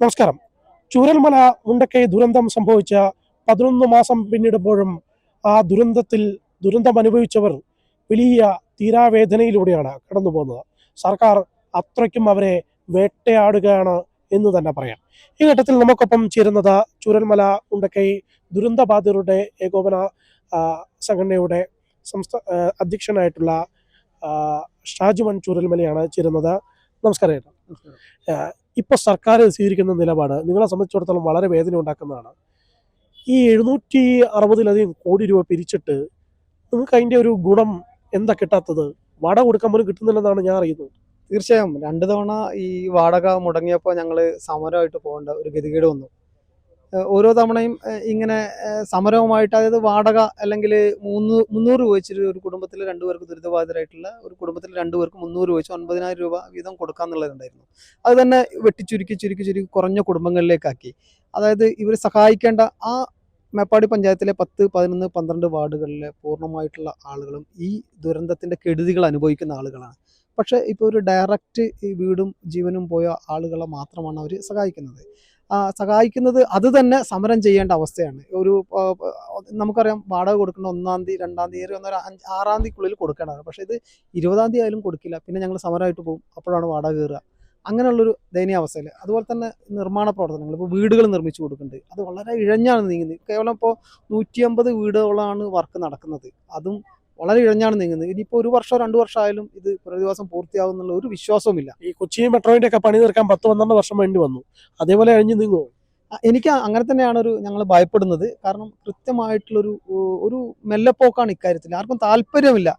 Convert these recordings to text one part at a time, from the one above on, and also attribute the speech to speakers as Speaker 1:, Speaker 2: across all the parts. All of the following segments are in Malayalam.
Speaker 1: നമസ്കാരം. ചൂരൽമല മുണ്ടക്കൈ ദുരന്തം സംഭവിച്ച പതിനൊന്ന് മാസം പിന്നിടുമ്പോഴും ആ ദുരന്തത്തിൽ ദുരന്തം അനുഭവിച്ചവർ വലിയ തീരാവേദനയിലൂടെയാണ് കടന്നു പോകുന്നത് സർക്കാർ അത്രയ്ക്കും അവരെ വേട്ടയാടുകയാണ് എന്ന് തന്നെ പറയാം. ഈ ഘട്ടത്തിൽ നമുക്കൊപ്പം ചേരുന്നത് ചൂരൽമല ഉണ്ടക്കൈ ദുരന്തബാധിതരുടെ ഏകോപന സംഘടനയുടെ സംസ്ഥാന അധ്യക്ഷനായിട്ടുള്ള ഷാജുമൻ ചൂരൽമലയാണ് ചേരുന്നത്. നമസ്കാരം ചേട്ടാ ഏഹ് ഇപ്പൊ സർക്കാർ സ്വീകരിക്കുന്ന നിലപാട് നിങ്ങളെ സംബന്ധിച്ചിടത്തോളം വളരെ വേദന ഉണ്ടാക്കുന്നതാണ്. ഈ എഴുന്നൂറ്റി അറുപതിലധികം കോടി രൂപ പിരിച്ചിട്ട് നിങ്ങൾക്ക് അതിന്റെ ഒരു ഗുണം എന്താ കിട്ടാത്തത്? വട കൊടുക്കാൻ പോലും കിട്ടുന്നില്ലെന്നാണ് ഞാൻ അറിയുന്നത്.
Speaker 2: തീർച്ചയായും. രണ്ടു തവണ ഈ വാടക മുടങ്ങിയപ്പോൾ ഞങ്ങൾ സമരമായിട്ട് പോകേണ്ട ഒരു ഗതികേട് വന്നു. ഓരോ തവണയും ഇങ്ങനെ സമരവുമായിട്ട് അതായത് വാടക അല്ലെങ്കിൽ മൂന്ന് മുന്നൂറ് രൂപ വെച്ചിട്ട് ഒരു കുടുംബത്തിൽ രണ്ടുപേർക്ക് ദുരിതബാധിതരായിട്ടുള്ള ഒരു കുടുംബത്തിൽ രണ്ടുപേർക്ക് മുന്നൂറ് വെച്ച് ഒൻപതിനായിരം രൂപ വീതം കൊടുക്കാന്നുള്ളതുണ്ടായിരുന്നു അത് തന്നെ വെട്ടിച്ചുരുക്കി ചുരുക്കി ചുരുക്കി കുറഞ്ഞ കുടുംബങ്ങളിലേക്കാക്കി. അതായത് ഇവർ സഹായിക്കേണ്ട ആ മേപ്പാടി പഞ്ചായത്തിലെ പത്ത് പതിനൊന്ന് പന്ത്രണ്ട് വാർഡുകളിലെ പൂർണമായിട്ടുള്ള ആളുകളും ഈ ദുരന്തത്തിന്റെ കെടുതികൾ അനുഭവിക്കുന്ന ആളുകളാണ്. പക്ഷേ ഇപ്പോൾ ഒരു ഡയറക്റ്റ് വീടും ജീവനും പോയ ആളുകളെ മാത്രമാണ് അവർ സഹായിക്കുന്നത്. സഹായിക്കുന്നത് അത് തന്നെ സമരം ചെയ്യേണ്ട അവസ്ഥയാണ്. ഒരു നമുക്കറിയാം വാടക കൊടുക്കേണ്ട ഒന്നാം തീയതി രണ്ടാം തീയതി ഒന്നര ആറാം തീയതിക്കുള്ളിൽ കൊടുക്കേണ്ടതാണ്. പക്ഷേ ഇത് ഇരുപതാം തീയതി ആയാലും കൊടുക്കില്ല. പിന്നെ ഞങ്ങൾ സമരമായിട്ട് പോകും. അപ്പോഴാണ് വാടക കയറുക. അങ്ങനെയുള്ളൊരു ദയനീയാവസ്ഥയിൽ അതുപോലെ തന്നെ നിർമ്മാണ പ്രവർത്തനങ്ങൾ. ഇപ്പോൾ വീടുകൾ നിർമ്മിച്ചു കൊടുക്കുന്നുണ്ട്. അത് വളരെ ഇഴഞ്ഞാണ് നീങ്ങുന്നത്. കേവലം ഇപ്പോൾ നൂറ്റി അമ്പത് വീടുകളാണ് വർക്ക് നടക്കുന്നത്. അതും വളരെ ഇഴഞ്ഞാണ് നീങ്ങുന്നത്. ഇനിയിപ്പോൾ ഒരു വർഷം രണ്ട് വർഷം ആയാലും ഇത് പ്രതിവാസം പൂർത്തിയാവുന്നുള്ള ഒരു വിശ്വാസവുമില്ല.
Speaker 1: ഈ കൊച്ചി മെട്രോയിന്റെ ഒക്കെ പണി തീർക്കാൻ പത്ത് പന്ത്രണ്ട് വർഷം വേണ്ടി വന്നു. അതേപോലെ കഴിഞ്ഞ് നീങ്ങുമോ
Speaker 2: എനിക്ക് അങ്ങനെ തന്നെയാണ് ഒരു ഞങ്ങൾ ഭയപ്പെടുന്നത്. കാരണം കൃത്യമായിട്ടുള്ളൊരു ഒരു മെല്ലപ്പോക്കാണ് ഇക്കാര്യത്തിൽ. ആർക്കും താല്പര്യമില്ല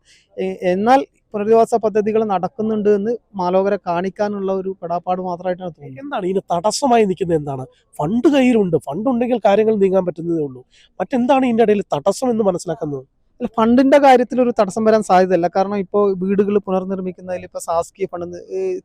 Speaker 2: എന്നാൽ പുനരധിവാസ പദ്ധതികൾ നടക്കുന്നുണ്ട് എന്ന് മാലോകരെ കാണിക്കാനുള്ള ഒരു പെടാപ്പാട് മാത്രമായിട്ടാണ് തോന്നുന്നത്.
Speaker 1: എന്താണ്? ഇതിന് തടസ്സമായി നിൽക്കുന്നത് എന്താണ്? ഫണ്ട് കയ്യിലുണ്ട്. ഫണ്ട് ഉണ്ടെങ്കിൽ കാര്യങ്ങൾ നീങ്ങാൻ പറ്റുന്നതേ ഉള്ളൂ. മറ്റെന്താണ് ഇതിന്റെ ഇടയിൽ തടസ്സം എന്ന് മനസ്സിലാക്കുന്നത്?
Speaker 2: അല്ല ഫണ്ടിന്റെ കാര്യത്തിൽ ഒരു തടസ്സം വരാൻ സാധ്യതയില്ല. കാരണം ഇപ്പോൾ വീടുകൾ പുനർനിർമ്മിക്കുന്നതിൽ ഇപ്പോൾ സാസ്കി ഫണ്ട്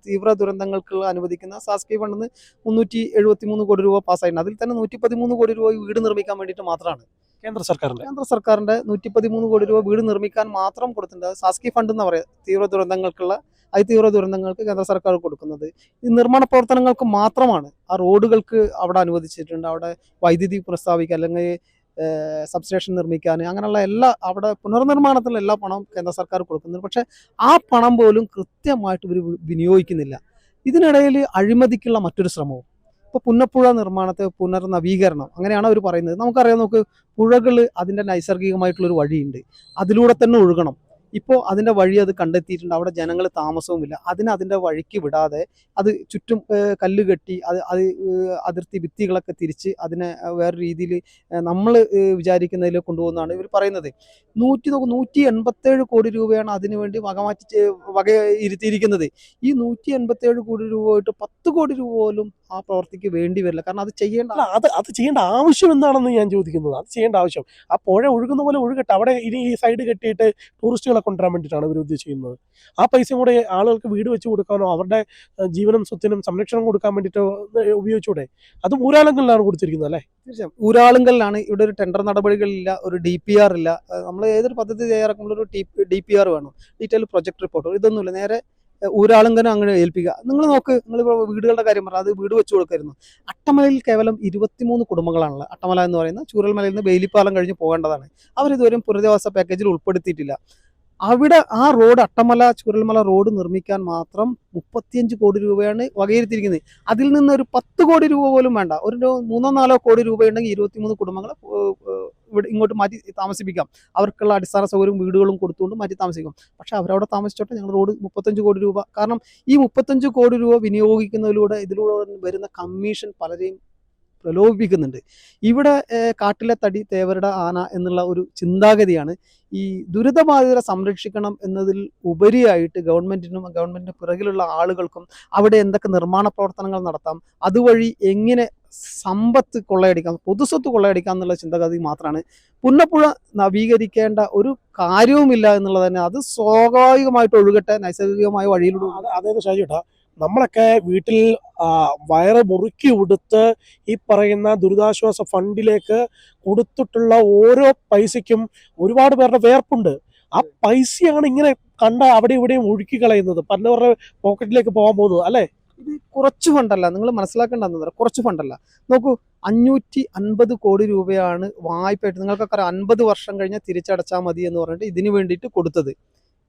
Speaker 2: തീവ്ര ദുരന്തങ്ങൾക്ക് അനുവദിക്കുന്ന സാസ്കി ഫണ്ട് മുന്നൂറ്റി എഴുപത്തി മൂന്ന് കോടി രൂപ പാസ്സായിട്ടുണ്ട്. അതിൽ തന്നെ നൂറ്റി പതിമൂന്ന് കോടി രൂപ വീട് നിർമ്മിക്കാൻ വേണ്ടിയിട്ട് മാത്രമാണ്
Speaker 1: കേന്ദ്ര സർക്കാരിന്റെ.
Speaker 2: കേന്ദ്ര സർക്കാരിന്റെ നൂറ്റി പതിമൂന്ന് കോടി രൂപ വീട് നിർമ്മിക്കാൻ മാത്രം കൊടുത്തിട്ടുണ്ട്. അത് സാസ്കി ഫണ്ട് എന്ന് പറയാം. തീവ്ര ദുരന്തങ്ങൾക്കുള്ള അതിതീവ്ര ദുരന്തങ്ങൾക്ക് കേന്ദ്ര സർക്കാർ കൊടുക്കുന്നത്. ഈ നിർമ്മാണ പ്രവർത്തനങ്ങൾക്ക് മാത്രമാണ് ആ റോഡുകൾക്ക് അവിടെ അനുവദിച്ചിട്ടുണ്ട്. അവിടെ വൈദ്യുതി പ്രസ്താവിക്കുക അല്ലെങ്കിൽ സബ്സ്റ്റേഷൻ നിർമ്മിക്കാൻ അങ്ങനെയുള്ള എല്ലാ അവിടെ പുനർനിർമ്മാണത്തിലുള്ള എല്ലാ പണവും കേന്ദ്ര സർക്കാർ കൊടുക്കുന്നുണ്ട്. പക്ഷേ ആ പണം പോലും കൃത്യമായിട്ട് ഇവർ വിനിയോഗിക്കുന്നില്ല. ഇതിനിടയിൽ അഴിമതിക്കുള്ള മറ്റൊരു ശ്രമവും. ഇപ്പോൾ പുന്നപ്പുഴ നിർമ്മാണത്തെ പുനർനവീകരണം അങ്ങനെയാണ് അവർ പറയുന്നത്. നമുക്കറിയാം നമുക്ക് പുഴകൾ അതിന്റെ നൈസർഗികമായിട്ടുള്ളൊരു വഴിയുണ്ട്. അതിലൂടെ തന്നെ ഒഴുകണം. ഇപ്പോൾ അതിന്റെ വഴി അത് കണ്ടെത്തിയിട്ടുണ്ട്. അവിടെ ജനങ്ങൾ താമസവുമില്ല. അതിന് അതിന്റെ വഴിക്ക് വിടാതെ അത് ചുറ്റും കല്ല് കെട്ടി അത് അത് അതിർത്തി ഭിത്തികളൊക്കെ തിരിച്ച് അതിനെ വേറെ രീതിയിൽ നമ്മൾ വിചാരിക്കുന്നതിൽ കൊണ്ടുപോകുന്നതാണ് ഇവർ പറയുന്നത്. നൂറ്റി നൂറ്റി എൺപത്തേഴ് കോടി രൂപയാണ് അതിനുവേണ്ടി വകമാറ്റി വക ഇരുത്തിയിരിക്കുന്നത്. ഈ നൂറ്റി എൺപത്തേഴ് കോടി രൂപ പോയിട്ട് പത്ത് കോടി രൂപ പോലും ആ പ്രവർത്തിക്ക് വേണ്ടി വരില്ല. കാരണം അത് ചെയ്യേണ്ട
Speaker 1: അത് അത് ചെയ്യേണ്ട ആവശ്യം എന്താണെന്ന് ഞാൻ ചോദിക്കുന്നത്. അത് ചെയ്യേണ്ട ആവശ്യം. ആ പുഴ ഒഴുകുന്ന പോലെ ഒഴുകട്ടെ. അവിടെ ഇനി ഈ സൈഡ് കെട്ടിയിട്ട് ടൂറിസ്റ്റുകളെ കൊണ്ടുവരാൻ വേണ്ടിയിട്ടാണ് ഇവർ ഉദ്ദേശിക്കുന്നത്. ആ പൈസയും കൂടെ ആളുകൾക്ക് വീട് വെച്ച് കൊടുക്കാനോ അവരുടെ ജീവനും സ്വത്തിനും സംരക്ഷണം കൊടുക്കാൻ വേണ്ടിയിട്ടോ ഉപയോഗിച്ചൂടെ? അത് ഊരാലങ്ങളിലാണ് കൊടുത്തിരിക്കുന്നത് അല്ലേ?
Speaker 2: തീർച്ചയായും. ഊരാളുങ്കലിലാണ് ഇവിടെ ഒരു ടെൻഡർ നടപടികളില്ല ഒരു ഡി പി ആർ ഇല്ല. നമ്മൾ ഏതൊരു പദ്ധതി തയ്യാറാക്കുമ്പോൾ ഒരു ഡി പി ആർ വേണം. ഡീറ്റെയിൽ പ്രൊജക്ട് റിപ്പോർട്ട് ഇതൊന്നുമില്ല. നേരെ ഏഹ്, ഊരാളുങ്കനെ അങ്ങനെ ഏൽപ്പിക്കുക. നിങ്ങൾ നോക്ക് നിങ്ങൾ വീടുകളുടെ കാര്യം പറഞ്ഞാൽ അത് വീട് വെച്ച് കൊടുക്കായിരുന്നു. അട്ടമലയിൽ കേവലം ഇരുപത്തിമൂന്ന് കുടുംബങ്ങളാണുള്ളത്. അട്ടമല എന്ന് പറയുന്ന ചൂരൽമലയിൽ നിന്ന് ബെയിലിപ്പാലം കഴിഞ്ഞ് പോകേണ്ടതാണ്. അവരിതുവരെയും പുനരധിവാസ പാക്കേജിൽ ഉൾപ്പെടുത്തിയിട്ടില്ല. അവിടെ ആ റോഡ് അട്ടമല ചുരൽമല റോഡ് നിർമ്മിക്കാൻ മാത്രം മുപ്പത്തിയഞ്ച് കോടി രൂപയാണ് വകയിരുത്തിയിരിക്കുന്നത്. അതിൽ നിന്ന് ഒരു പത്ത് കോടി രൂപ പോലും വേണ്ട. ഒരു മൂന്നോ നാലോ കോടി രൂപ ഉണ്ടെങ്കിൽ ഇരുപത്തിമൂന്ന് കുടുംബങ്ങളെ ഇവിടെ ഇങ്ങോട്ട് മാറ്റി താമസിപ്പിക്കാം. അവർക്കുള്ള അടിസ്ഥാന സൗകര്യവും വീടുകളും കൊടുത്തുകൊണ്ട് മാറ്റി താമസിക്കാം. പക്ഷെ അവരവിടെ താമസിച്ചോട്ടെ ഞങ്ങൾ റോഡ് മുപ്പത്തഞ്ച് കോടി രൂപ. കാരണം ഈ മുപ്പത്തഞ്ച് കോടി രൂപ വിനിയോഗിക്കുന്നതിലൂടെ ഇതിലൂടെ വരുന്ന കമ്മീഷൻ പലരെയും പ്രലോഭിപ്പിക്കുന്നുണ്ട്. ഇവിടെ കാട്ടിലെ തടി തേവരുടെ ആന എന്നുള്ള ഒരു ചിന്താഗതിയാണ് ഈ ദുരിതബാധിതരെ സംരക്ഷിക്കണം എന്നതിൽ ഉപരിയായിട്ട് ഗവൺമെന്റിനും ഗവൺമെന്റിന് പിറകിലുള്ള ആളുകൾക്കും അവിടെ എന്തൊക്കെ നിർമ്മാണ പ്രവർത്തനങ്ങൾ നടത്താം അതുവഴി എങ്ങനെ സമ്പത്ത് കൊള്ളയടിക്കാം പൊതുസ്വത്ത് കൊള്ളയടിക്കാം എന്നുള്ള ചിന്താഗതി മാത്രമാണ്. പുന്നപ്പുഴ നവീകരിക്കേണ്ട ഒരു കാര്യവുമില്ല എന്നുള്ളത് തന്നെ അത് സ്വാഭാവികമായിട്ട് ഒഴുകട്ടെ നൈസർഗികമായ വഴിയിലൂടെ
Speaker 1: അത് അതായത് ഷാജിട്ടാ നമ്മളൊക്കെ വീട്ടിൽ വയറ് മുറുക്കി ഉടുത്ത് ഈ പറയുന്ന ദുരിതാശ്വാസ ഫണ്ടിലേക്ക് കൊടുത്തിട്ടുള്ള ഓരോ പൈസയ്ക്കും ഒരുപാട് പേരുടെ വേർപ്പുണ്ട്. ആ പൈസയാണ് ഇങ്ങനെ കണ്ട അവിടെ ഇവിടെയും ഒഴുക്കി കളയുന്നത്. പലവരുടെ പോക്കറ്റിലേക്ക് പോകാൻ പോകുന്നത് അല്ലെ?
Speaker 2: ഇത് കുറച്ച് ഫണ്ടല്ല. നിങ്ങൾ മനസ്സിലാക്കേണ്ടതെന്ന് കുറച്ച് ഫണ്ടല്ല. നോക്കൂ അഞ്ഞൂറ്റി അൻപത് കോടി രൂപയാണ് വായ്പയായിട്ട് നിങ്ങൾക്കൊക്കെ അൻപത് വർഷം കഴിഞ്ഞാൽ തിരിച്ചടച്ചാൽ മതി എന്ന് പറഞ്ഞിട്ട് ഇതിനു വേണ്ടിയിട്ട് കൊടുത്തത്.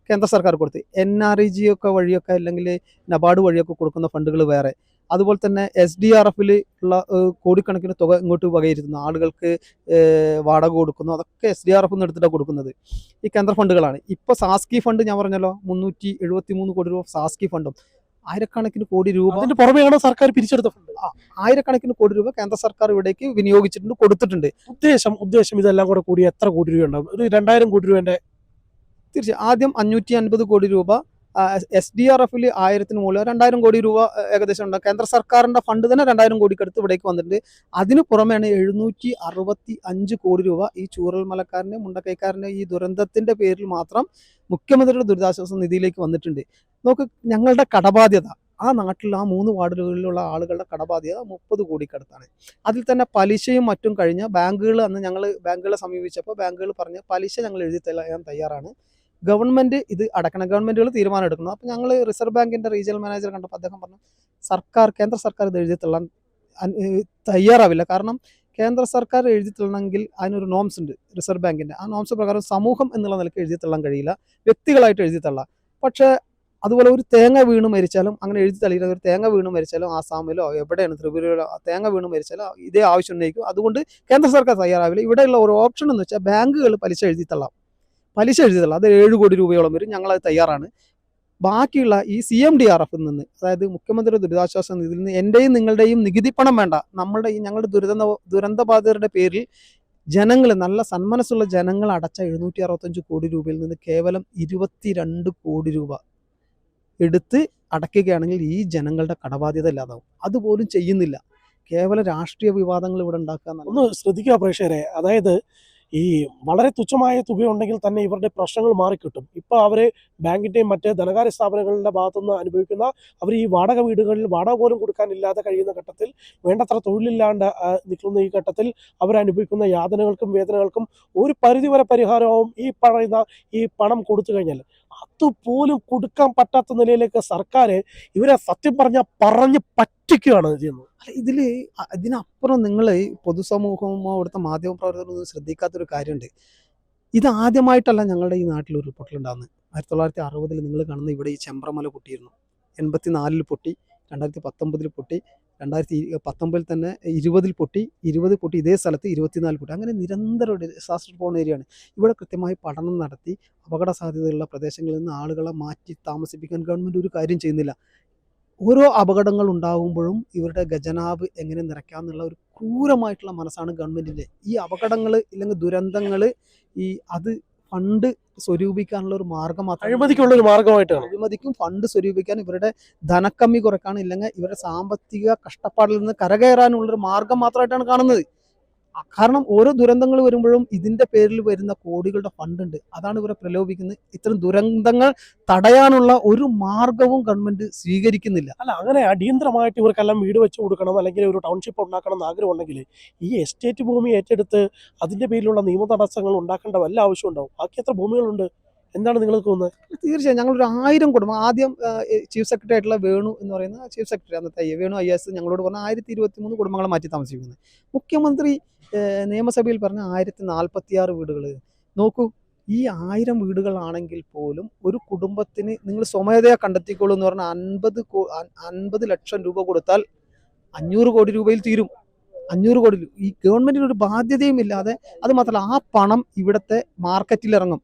Speaker 2: കേന്ദ്ര സർക്കാർ കൊടുത്ത്. എൻ ആർ ഇ ജി ഒക്കെ വഴിയൊക്കെ അല്ലെങ്കിൽ നബാർഡ് വഴിയൊക്കെ കൊടുക്കുന്ന ഫണ്ടുകൾ വേറെ. അതുപോലെ തന്നെ എസ് ഡി ആർ എഫിൽ ഉള്ള കോടിക്കണക്കിന് തുക ഇങ്ങോട്ട് വകയിരുത്തുന്നു. ആളുകൾക്ക് വാടക കൊടുക്കുന്നു. അതൊക്കെ എസ് ഡി ആർ എഫ് എടുത്തിട്ടാണ് കൊടുക്കുന്നത്. ഈ കേന്ദ്ര ഫണ്ടുകളാണ്. ഇപ്പോൾ സാസ്കി ഫണ്ട് ഞാൻ പറഞ്ഞല്ലോ മുന്നൂറ്റി എഴുപത്തി മൂന്ന് കോടി രൂപ സാസ്കി ഫണ്ടും. ആയിരക്കണക്കിന് കോടി രൂപ
Speaker 1: അതിന് പുറമെയാണ് സർക്കാർ പിരിച്ചെടുത്ത ഫണ്ട്.
Speaker 2: ആയിരക്കണക്കിന് കോടി രൂപ കേന്ദ്ര സർക്കാർ ഇവിടേക്ക് വിനിയോഗിച്ചിട്ടുണ്ട് കൊടുത്തിട്ടുണ്ട്.
Speaker 1: ഉദ്ദേശം ഉദ്ദേശം ഇതെല്ലാം കൂടെ കൂടി എത്ര കോടി രൂപ ഉണ്ടാവും? ഒരു രണ്ടായിരം കോടി രൂപന്റെ
Speaker 2: തീർച്ചയായും ആദ്യം അഞ്ഞൂറ്റി അൻപത് കോടി രൂപ എസ് ഡി ആർ എഫിൽ ആയിരത്തിന് മുകളിൽ രണ്ടായിരം കോടി രൂപ ഏകദേശം ഉണ്ട്. കേന്ദ്ര സർക്കാരിന്റെ ഫണ്ട് തന്നെ രണ്ടായിരം കോടിക്ക് അടുത്ത് ഇവിടേക്ക് വന്നിട്ടുണ്ട്. അതിന് പുറമെയാണ് എഴുന്നൂറ്റി അറുപത്തി അഞ്ച് കോടി രൂപ ഈ ചൂരൽമലക്കാരന്റെ മുണ്ടക്കൈക്കാരന്റെ ഈ ദുരന്തത്തിന്റെ പേരിൽ മാത്രം മുഖ്യമന്ത്രിയുടെ ദുരിതാശ്വാസ നിധിയിലേക്ക് വന്നിട്ടുണ്ട്. നോക്ക് ഞങ്ങളുടെ കടബാധ്യത ആ നാട്ടിൽ ആ മൂന്ന് വാർഡുകളിലുള്ള ആളുകളുടെ കടബാധ്യത മുപ്പത് കോടിക്കടുത്താണ്. അതിൽ തന്നെ പലിശയും മറ്റും കഴിഞ്ഞ ബാങ്കുകൾ അന്ന് ഞങ്ങൾ ബാങ്കുകളെ സമീപിച്ചപ്പോൾ ബാങ്കുകൾ പറഞ്ഞ് പലിശ ഞങ്ങൾ എഴുതി തരാൻ തയ്യാറാണ്. ഗവൺമെന്റ് ഇത് അടക്കണം ഗവൺമെന്റുകൾ തീരുമാനം എടുക്കണം അപ്പോൾ ഞങ്ങൾ റിസർവ് ബാങ്കിന്റെ റീജിയണൽ മാനേജർ കണ്ടപ്പോൾ അദ്ദേഹം പറഞ്ഞു സർക്കാർ കേന്ദ്ര സർക്കാർ ഇത് എഴുതി തള്ളാൻ തയ്യാറാവില്ല. കാരണം കേന്ദ്ര സർക്കാർ എഴുതി തള്ളണമെങ്കിൽ അതിനൊരു നോംസ് ഉണ്ട് റിസർവ് ബാങ്കിന്റെ ആ നോംസ് പ്രകാരം സമൂഹം എന്നുള്ള നിലയ്ക്ക് എഴുതി തള്ളാൻ കഴിയില്ല. വ്യക്തികളായിട്ട് എഴുതി തള്ളാം. പക്ഷേ അതുപോലെ ഒരു തേങ്ങ വീണ് മരിച്ചാലും അങ്ങനെ എഴുതി തള്ളിയില്ല. ഒരു തേങ്ങ വീണ് മരിച്ചാലും ആസാമിലോ എവിടെയാണ് ത്രിപുരയിലോ തേങ്ങ വീണ് മരിച്ചാലോ ഇതേ ആവശ്യം ഉന്നയിക്കും. അതുകൊണ്ട് കേന്ദ്ര സർക്കാർ തയ്യാറാവില്ല. ഇവിടെയുള്ള ഒരു ഓപ്ഷൻ എന്ന് വെച്ചാൽ ബാങ്കുകൾ പലിശ എഴുതി തള്ളാം. പലിശ എഴുതി അത് ഏഴ് കോടി രൂപയോളം വരും ഞങ്ങളത് തയ്യാറാണ്. ബാക്കിയുള്ള ഈ സി എം ഡി ആർ എഫിൽ നിന്ന് അതായത് മുഖ്യമന്ത്രിയുടെ ദുരിതാശ്വാസ നിധിയിൽ നിന്ന് എന്റെയും നിങ്ങളുടെയും നികുതി പണം വേണ്ട നമ്മളുടെ ഈ ഞങ്ങളുടെ ദുരിത ദുരന്തബാധിതരുടെ പേരിൽ ജനങ്ങൾ നല്ല സന്മനസ്സുള്ള ജനങ്ങൾ അടച്ച എഴുന്നൂറ്റി അറുപത്തഞ്ച് കോടി രൂപയിൽ നിന്ന് കേവലം ഇരുപത്തിരണ്ട് കോടി രൂപ എടുത്ത് അടയ്ക്കുകയാണെങ്കിൽ ഈ ജനങ്ങളുടെ കടബാധ്യത ഇല്ലാതാവും. അതുപോലും ചെയ്യുന്നില്ല. കേവലം രാഷ്ട്രീയ വിവാദങ്ങൾ ഇവിടെ ഉണ്ടാക്കുക
Speaker 1: ഒന്ന് ശ്രദ്ധിക്കുക പ്രേക്ഷകരെ അതായത് ഈ വളരെ തുച്ഛമായ തുകയുണ്ടെങ്കിൽ തന്നെ ഇവരുടെ പ്രശ്നങ്ങൾ മാറിക്കിട്ടും. ഇപ്പൊ അവർ ബാങ്കിന്റെയും മറ്റ് ധനകാര്യ സ്ഥാപനങ്ങളുടെ ഭാഗത്തുനിന്ന് അനുഭവിക്കുന്ന അവർ ഈ വാടക വീടുകളിൽ വാടക പോലും കൊടുക്കാനില്ലാതെ കഴിയുന്ന ഘട്ടത്തിൽ വേണ്ടത്ര തൊഴിലില്ലാണ്ട് നിൽക്കുന്ന ഈ ഘട്ടത്തിൽ അവരനുഭവിക്കുന്ന യാതനകൾക്കും വേദനകൾക്കും ഒരു പരിധിവരെ പരിഹാരവും ഈ പറയുന്ന ഈ പണം കൊടുത്തു കഴിഞ്ഞാൽ. അതുപോലും കൊടുക്കാൻ പറ്റാത്ത നിലയിലേക്ക് സർക്കാർ ഇവരെ സത്യം പറഞ്ഞാൽ പറഞ്ഞ് പറ്റിക്കുകയാണ് ചെയ്യുന്നത്.
Speaker 2: ഇതിൽ ഇതിനപ്പുറം നിങ്ങൾ പൊതുസമൂഹമോ അവിടുത്തെ മാധ്യമ പ്രവർത്തകരൊന്നും ശ്രദ്ധിക്കാത്തൊരു കാര്യമുണ്ട്. ഇത് ആദ്യമായിട്ടല്ല ഞങ്ങളുടെ ഈ നാട്ടിൽ ഒരു പൊട്ടലുണ്ടാകുന്നത് ആയിരത്തി തൊള്ളായിരത്തി അറുപതിൽ നിങ്ങൾ കാണുന്ന ഇവിടെ ഈ ചെമ്പ്രമല പൊട്ടിയിരുന്നു. എൺപത്തി നാലിൽ പൊട്ടി രണ്ടായിരത്തി പത്തൊമ്പതിൽ പൊട്ടി രണ്ടായിരത്തി പത്തൊമ്പതിൽ തന്നെ ഇരുപതിൽ പൊട്ടി ഇരുപത് പൊട്ടി ഇതേ സ്ഥലത്ത് ഇരുപത്തിനാല് പൊട്ടി. അങ്ങനെ നിരന്തരം ഒരു ഡിസാസ്റ്റർ പോകുന്ന ഏരിയയാണ് ഇവിടെ കൃത്യമായി പഠനം നടത്തി അപകട സാധ്യതയുള്ള പ്രദേശങ്ങളിൽ നിന്ന് ആളുകളെ മാറ്റി താമസിപ്പിക്കാൻ ഗവൺമെന്റ് ഒരു കാര്യം ചെയ്യുന്നില്ല. ഓരോ അപകടങ്ങൾ ഉണ്ടാകുമ്പോഴും ഇവരുടെ ഖജനാവ് എങ്ങനെ നിറയ്ക്കാമെന്നുള്ള ഒരു ക്രൂരമായിട്ടുള്ള മനസ്സാണ് ഗവൺമെന്റിന്റെ ഈ അപകടങ്ങൾ ഇല്ലെങ്കിൽ ദുരന്തങ്ങൾ ഈ അത് ഫണ്ട് സ്വരൂപിക്കാനുള്ള ഒരു മാർഗം മാത്രമാണ്
Speaker 1: അഴിമതിക്കുള്ള ഒരു മാർഗമായിട്ടാണ്.
Speaker 2: അഴിമതിക്കും ഫണ്ട് സ്വരൂപിക്കാൻ ഇവരുടെ ധനക്കമ്മി കുറയ്ക്കാൻ ഇല്ലെങ്കിൽ ഇവരുടെ സാമ്പത്തിക കഷ്ടപ്പാടിൽ നിന്ന് കരകയറാനുള്ള ഒരു മാർഗം മാത്രമായിട്ടാണ് കാണുന്നത്. കാരണം ഓരോ ദുരന്തങ്ങൾ വരുമ്പോഴും ഇതിന്റെ പേരിൽ വരുന്ന കോടികളുടെ ഫണ്ട് ഉണ്ട്. അതാണ് ഇവരെ പ്രലോഭിക്കുന്നത് ഇത്തരം ദുരന്തങ്ങൾ തടയാനുള്ള ഒരു മാർഗവും ഗവൺമെന്റ് സ്വീകരിക്കുന്നില്ല.
Speaker 1: അല്ല അങ്ങനെ അടിയന്തരമായിട്ട് ഇവർക്കെല്ലാം വീട് വെച്ച് കൊടുക്കണം അല്ലെങ്കിൽ ഒരു ടൗൺഷിപ്പ് ഉണ്ടാക്കണം എന്ന് ആഗ്രഹം ഉണ്ടെങ്കിൽ ഈ എസ്റ്റേറ്റ് ഭൂമി ഏറ്റെടുത്ത് അതിന്റെ പേരിലുള്ള നിയമ തടസ്സങ്ങൾ ഉണ്ടാക്കേണ്ട വല്ല ആവശ്യം ഉണ്ടാവും? ബാക്കി എത്ര ഭൂമികളുണ്ട്? എന്താണ് നിങ്ങൾക്ക് തോന്നുന്നത്?
Speaker 2: തീർച്ചയായും ഞങ്ങളൊരു ആയിരം കുടുംബം ആദ്യം ചീഫ് സെക്രട്ടറി ആയിട്ടുള്ള വേണു എന്ന് പറയുന്ന ചീഫ് സെക്രട്ടറി അന്നത്തെ വേണു ഐ എസ് ഞങ്ങളോട് പറഞ്ഞ ആയിരത്തി ഇരുപത്തി മൂന്ന് കുടുംബങ്ങളെ മാറ്റി താമസിക്കുന്നത് മുഖ്യമന്ത്രി നിയമസഭയിൽ പറഞ്ഞ ആയിരത്തി നാൽപ്പത്തി ആറ് വീടുകൾ നോക്കൂ ഈ ആയിരം വീടുകളാണെങ്കിൽ പോലും ഒരു കുടുംബത്തിന് നിങ്ങൾ സ്വമേധയാ കണ്ടെത്തിക്കോളൂ എന്ന് പറഞ്ഞാൽ അൻപത് അൻപത് ലക്ഷം രൂപ കൊടുത്താൽ അഞ്ഞൂറ് കോടി രൂപയിൽ തീരും. അഞ്ഞൂറ് കോടി ഈ ഗവൺമെന്റിന് ഒരു ബാധ്യതയും ഇല്ലാതെ അത് മാത്രമല്ല ആ പണം ഇവിടുത്തെ മാർക്കറ്റിൽ ഇറങ്ങും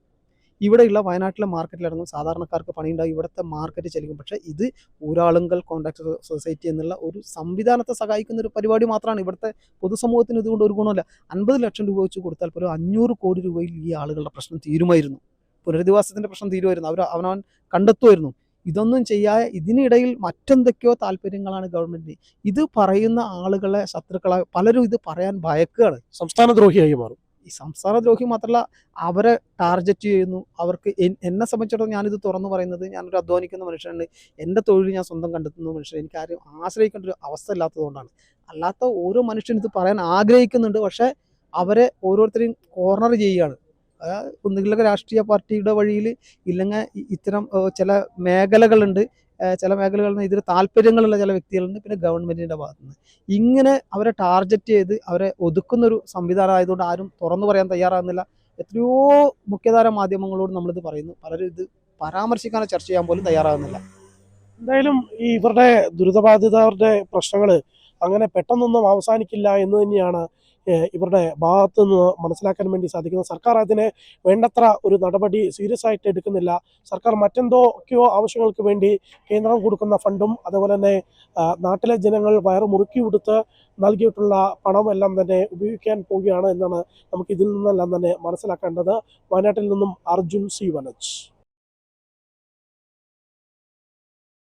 Speaker 2: ഇവിടെയുള്ള വയനാട്ടിലെ മാർക്കറ്റിലായിരുന്നു സാധാരണക്കാർക്ക് പണിയുണ്ടാകും ഇവിടുത്തെ മാർക്കറ്റ് ചലിക്കും പക്ഷേ ഇത് ഊരാളുങ്കൽ കോൺട്രാക്ട് സൊസൈറ്റി എന്നുള്ള ഒരു സംവിധാനത്തെ സഹായിക്കുന്ന ഒരു പരിപാടി മാത്രമാണ് ഇവിടുത്തെ പൊതുസമൂഹത്തിന് ഇതുകൊണ്ട് ഒരു ഗുണമില്ല. അൻപത് ലക്ഷം രൂപ വെച്ച് കൊടുത്താൽ പോലും അഞ്ഞൂറ് കോടി രൂപയിൽ ഈ ആളുകളുടെ പ്രശ്നം തീരുമായിരുന്നു. പുനരധിവാസത്തിന്റെ പ്രശ്നം തീരുമായിരുന്നു. അവർ അവനവൻ കണ്ടെത്തുമായിരുന്നു. ഇതൊന്നും ചെയ്യാതെ ഇതിനിടയിൽ മറ്റെന്തൊക്കെയോ താല്പര്യങ്ങളാണ് ഗവൺമെന്റിന്. ഇത് പറയുന്ന ആളുകളെ ശത്രുക്കളെ പലരും ഇത് പറയാൻ ഭയക്കുകയാണ്.
Speaker 1: സംസ്ഥാന ദ്രോഹിയായി മാറും.
Speaker 2: ഈ സംസ്ഥാന ദ്രോഹി മാത്രമല്ല അവരെ ടാർഗറ്റ് ചെയ്യുന്നു. അവർക്ക് എന്നെ സംബന്ധിച്ചിടത്തോളം ഞാനിത് തുറന്നു പറയുന്നത് ഞാനൊരു അധ്വാനിക്കുന്ന മനുഷ്യനാണ്. എന്റെ തൊഴിൽ ഞാൻ സ്വന്തം കണ്ടെത്തുന്ന മനുഷ്യൻ എനിക്ക് ആരും ആശ്രയിക്കേണ്ട ഒരു അവസ്ഥ ഇല്ലാത്തതുകൊണ്ടാണ് അല്ലാത്ത ഓരോ മനുഷ്യനും ഇത് പറയാൻ ആഗ്രഹിക്കുന്നുണ്ട്. പക്ഷേ അവരെ ഓരോരുത്തരെയും കോർണർ ചെയ്യുകയാണ്. ഒന്നുകിലൊക്കെ രാഷ്ട്രീയ പാർട്ടിയുടെ വഴിയിൽ ഇല്ലെങ്കിൽ ഇത്തരം ചില മേഖലകളുണ്ട്. ചില മേഖലകളിൽ നിന്ന് ഇതിന് താല്പര്യങ്ങളുള്ള ചില വ്യക്തികളുണ്ട് പിന്നെ ഗവൺമെന്റിന്റെ ഭാഗത്തുനിന്ന്. ഇങ്ങനെ അവരെ ടാർഗറ്റ് ചെയ്ത് അവരെ ഒതുക്കുന്ന ഒരു സംവിധാനം ആയതുകൊണ്ട് ആരും തുറന്നു പറയാൻ തയ്യാറാകുന്നില്ല. എത്രയോ മുഖ്യധാര മാധ്യമങ്ങളോട് നമ്മളിത് പറയുന്നു. പലരും ഇത് പരാമർശിക്കാനോ ചർച്ച ചെയ്യാൻ പോലും തയ്യാറാകുന്നില്ല.
Speaker 1: എന്തായാലും ഈ ഇവരുടെ ദുരിതബാധിതരുടെ പ്രശ്നങ്ങൾ അങ്ങനെ പെട്ടെന്നൊന്നും അവസാനിക്കില്ല എന്ന് തന്നെയാണ് ഇവരുടെ ഭാഗത്ത് നിന്ന് മനസ്സിലാക്കാൻ വേണ്ടി സാധിക്കുന്നു. സർക്കാർ അതിനെ വേണ്ടത്ര ഒരു നടപടി സീരിയസ് ആയിട്ട് എടുക്കുന്നില്ല. സർക്കാർ മറ്റെന്തോക്കെയോ ആവശ്യങ്ങൾക്ക് വേണ്ടി കേന്ദ്രം കൊടുക്കുന്ന ഫണ്ടും അതുപോലെ തന്നെ നാട്ടിലെ ജനങ്ങൾ വയറ് മുറുക്കി കൊടുത്ത് നൽകിയിട്ടുള്ള പണമെല്ലാം തന്നെ ഉപയോഗിക്കാൻ പോവുകയാണ് എന്നാണ് നമുക്ക് ഇതിൽ നിന്നെല്ലാം തന്നെ മനസ്സിലാക്കേണ്ടത്. വയനാട്ടിൽ നിന്നും അർജുൻ സി. വനജ്.